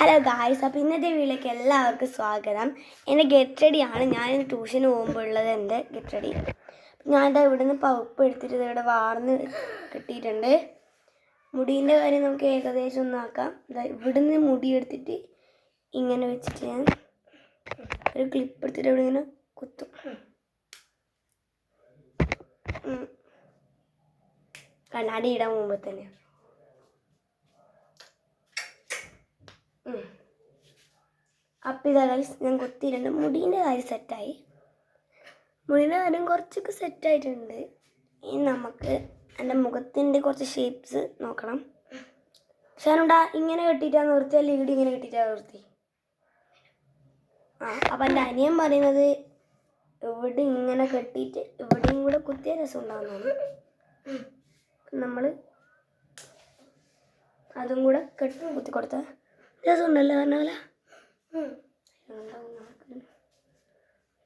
Hello guys അപ്പോൾ ഇന്നത്തെ വീട്ടിലേക്ക് എല്ലാവർക്കും സ്വാഗതം. എന്റെ ഗെറ്റ് റെഡിയാണ് ഞാൻ ട്യൂഷന് പോകുമ്പോഴുള്ളത് എന്റെ ഗെറ്റ് റെഡി ഞാൻ ഇതാ ഇവിടെ നിന്ന് പൗപ്പ് എടുത്തിട്ട് ഇവിടെ വാർന്ന് കിട്ടിയിട്ടുണ്ട്. മുടീന്റെ കാര്യം നമുക്ക് ഏകദേശം ഒന്ന് ആക്കാം. ഇതാ ഇവിടുന്ന് മുടി എടുത്തിട്ട് ഇങ്ങനെ വെച്ചിട്ട് ഞാൻ ഒരു ക്ലിപ്പ് എടുത്തിട്ട് ഇവിടെ ഇങ്ങനെ കുത്തും. കണ്ണാടി ഇടാൻ മുമ്പ് തന്നെ. അപ്പം ഇതാ ഗൈസ് ഞാൻ കുത്തിയിട്ടുണ്ട്. മുടീന്റെ കാര്യം സെറ്റായി മുടീന്റെ കാര്യം കുറച്ചൊക്കെ സെറ്റായിട്ടുണ്ട് ഇനി നമുക്ക് എന്റെ മുഖത്തിന്റെ കുറച്ച് ഷേപ്സ് നോക്കണം. ഷാനുണ്ടാ ഇങ്ങനെ കെട്ടിയിട്ടാണ് നിർത്തി അല്ലെങ്കിൽ ഇവിടെ ഇങ്ങനെ കെട്ടിയിട്ടാണ് നിർത്തി? ആ അപ്പം എന്റെ അനിയൻ പറയുന്നത് ഇവിടെ ഇങ്ങനെ കെട്ടിയിട്ട് ഇവിടെയും കൂടെ കുത്തിയ രസം ഉണ്ടാകുന്നതാണ് നമ്മൾ അതും കൂടെ കെട്ടി കുത്തി കൊടുത്ത രസം ഉണ്ടല്ലോ പറഞ്ഞ പോലെ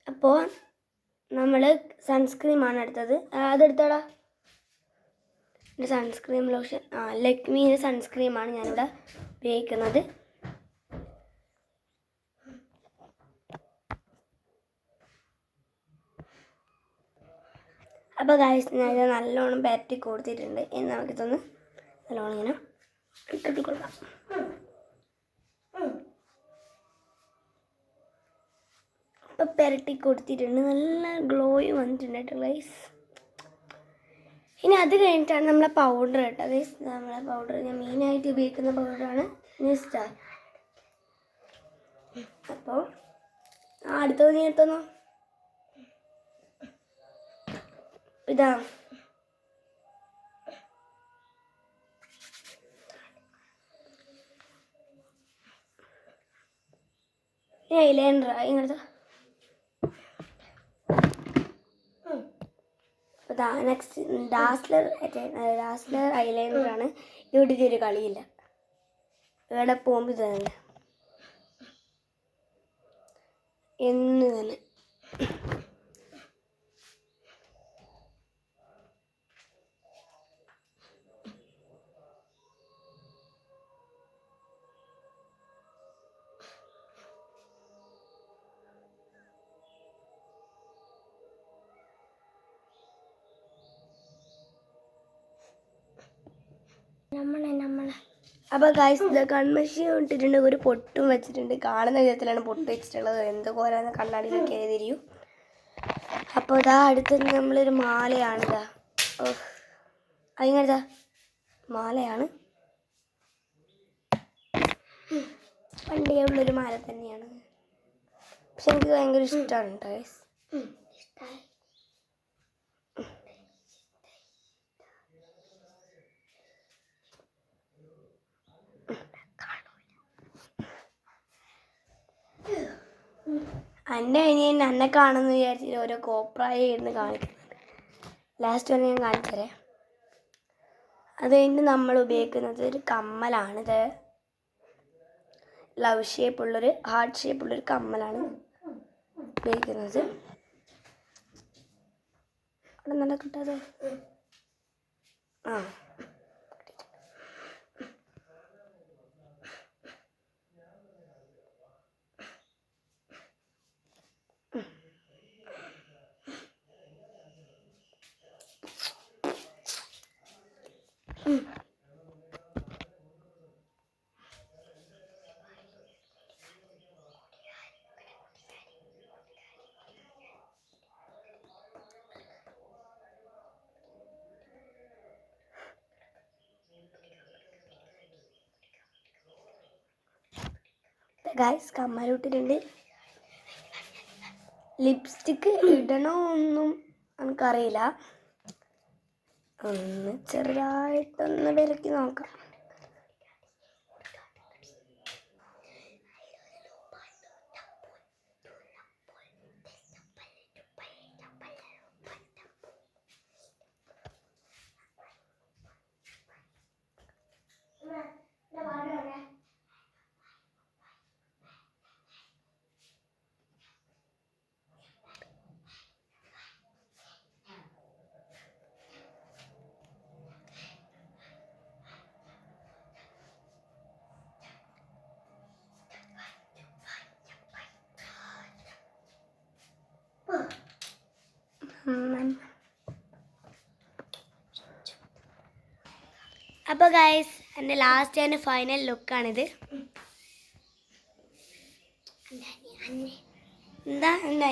അപ്പോൾ നമ്മൾ സൺസ്ക്രീമാണ് എടുത്തത്. ആ, എന്റെ സൺസ്ക്രീം ലോഷൻ ആ ലക്മീന്റെ സൺസ്ക്രീമാണ് ഞാനിവിടെ ഉപയോഗിക്കുന്നത്. അപ്പോൾ ഗായ്സ് ഞാൻ നല്ലോണം പരട്ടി കൊടുത്തിട്ടുണ്ട്. ഇനി നമുക്കിതൊന്ന് നല്ലോണം ഇങ്ങനെ ഇട്ടിട്ട് കൊടുക്കാം. ഇപ്പം പെരട്ടി കൊടുത്തിട്ടുണ്ട്. നല്ല ഗ്ലോയ് വന്നിട്ടുണ്ട് കേട്ടോ ഗൈസ് ഇനി അത് കഴിഞ്ഞിട്ടാണ് നമ്മളെ പൗഡർ കേട്ടോ ഗൈസ് നമ്മളെ പൗഡർ ഞാൻ മെയിനായിട്ട് ഉപയോഗിക്കുന്ന പൗഡറാണ് സ്റ്റാർ അപ്പോൾ ആ അടുത്തത് നീ എടുത്തോന്നോ? ഇതാ. ഐലൈനർ ഇങ്ങനത്തെ നെക്സ്റ്റ് ഡാസ്ലർ ഡാസ്ലർ ഐലൈനറാണ് ഇവിടെ ഒരു കളിയില്ല. ഇവിടെ പോകുമ്പോൾ ഇത് തന്നെ. എന്ന് തന്നെ. നമ്മളെ നമ്മളെ. അപ്പോൾ ഗായ്സ് ഇത് കൺമഷി ഇട്ടിട്ടുണ്ട്. ഒരു പൊട്ടും വെച്ചിട്ടുണ്ട്. കാണുന്ന വിധത്തിലാണ് പൊട്ട് വെച്ചിട്ടുള്ളത്. എന്ത് കോരാന്ന് കണ്ണാടി നോക്കി എഴുതിരിക്കും അപ്പോൾ ഇതാ അടുത്ത് നമ്മളൊരു മാലയാണ് ഇതാ ഓ അതിങ്ങനെതാ മാലയാണ്. പണ്ടേ ഉള്ളൊരു മാല തന്നെയാണ്. പക്ഷെ എനിക്ക് ഭയങ്കര ഇഷ്ടമാണ് ഗൈസ് ഇഷ്ടമായി എന്റെ അനിയൻ എന്നെ കാണുന്ന വിചാരിച്ചിട്ട് ഓരോ കോപ്രായ ഇരുന്ന് കാണിക്കുന്നുണ്ട്. ലാസ്റ്റ് വന്ന് ഞാൻ കാണിച്ചതരേ അത് കഴിഞ്ഞ് നമ്മൾ ഉപയോഗിക്കുന്നത് ഒരു കമ്മലാണ്. ഇത് ലവ് ഷേപ്പുള്ളൊരു ഹാർട്ട് ഷേപ്പുള്ളൊരു കമ്മലാണ് ഉപയോഗിക്കുന്നത്. അവിടെ നല്ല കിട്ടാതെ. ആ. ഗായ്സ് കമ്മലൂട്ടിട്ടുണ്ട് ലിപ്സ്റ്റിക്ക് ഇടണോ ഒന്നും എനിക്കറിയില്ല. ഒന്ന് ചെറുതായിട്ടൊന്ന് വിലക്കി നോക്കാം. അപ്പോൾ ഗൈസ് എന്റെ ലാസ്റ്റ് ആൻഡ് ഫൈനൽ ലുക്കാണിത് എന്താ എന്താ